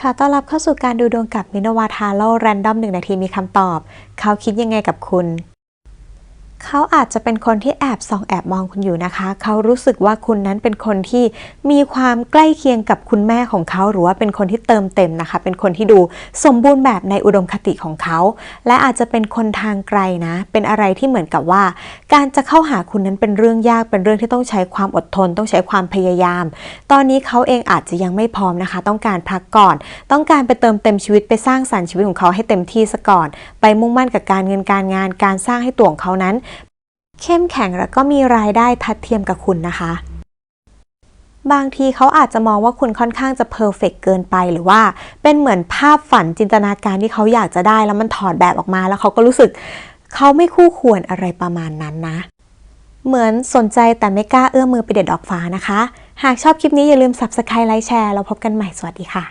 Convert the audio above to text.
ค่ะต้อนรับเข้าสู่การดูดวงกับมินวาทาโร่แรนดอมหนึ่งนาทีมีคำตอบ เขาคิดยังไงกับคุณ เขาอาจจะเป็นคนที่แอบส่องแอบมองคุณอยู่นะคะ เขารู้สึกว่าคุณนั้นเป็นคนที่มีความใกล้เคียงกับคุณแม่ของเขา หรือว่าเป็นคนที่เติมเต็มนะคะ เป็นคนที่ดูสมบูรณ์แบบในอุดมคติของเขา และอาจจะเป็นคนทางไกลนะ เป็นอะไรที่เหมือนกับว่า การจะเข้าหาคุณนั้นเป็นเรื่องยาก เป็นเรื่องที่ต้องใช้ความอดทน ต้องใช้ความพยายาม ตอนนี้เขาเองอาจจะยังไม่พร้อมนะคะ ต้องการพักก่อน ต้องการไปเติมเต็มชีวิตไปสร้างสรรค์ชีวิตของเขาให้เต็มที่ซะก่อน ไปมุ่งมั่นกับการเงินการงาน การสร้างให้ตัวของเขานั้น เข้มแข็งแล้วก็มีรายได้ทัดเทียมกับคุณนะคะ บางทีเขาอาจจะมองว่าคุณค่อนข้างจะเพอร์เฟกเกินไปหรือว่าเป็นเหมือนภาพฝันจินตนาการที่เขาอยากจะได้แล้วมันถอดแบบออกมาแล้วเขาก็รู้สึกเขาไม่คู่ควรอะไรประมาณนั้นนะ เหมือนสนใจแต่ไม่กล้าเอื้อมมือไปเด็ดดอกฟ้านะคะ หากชอบคลิปนี้อย่าลืม subscribe ไลค์แชร์แล้วพบกันใหม่สวัสดีค่ะ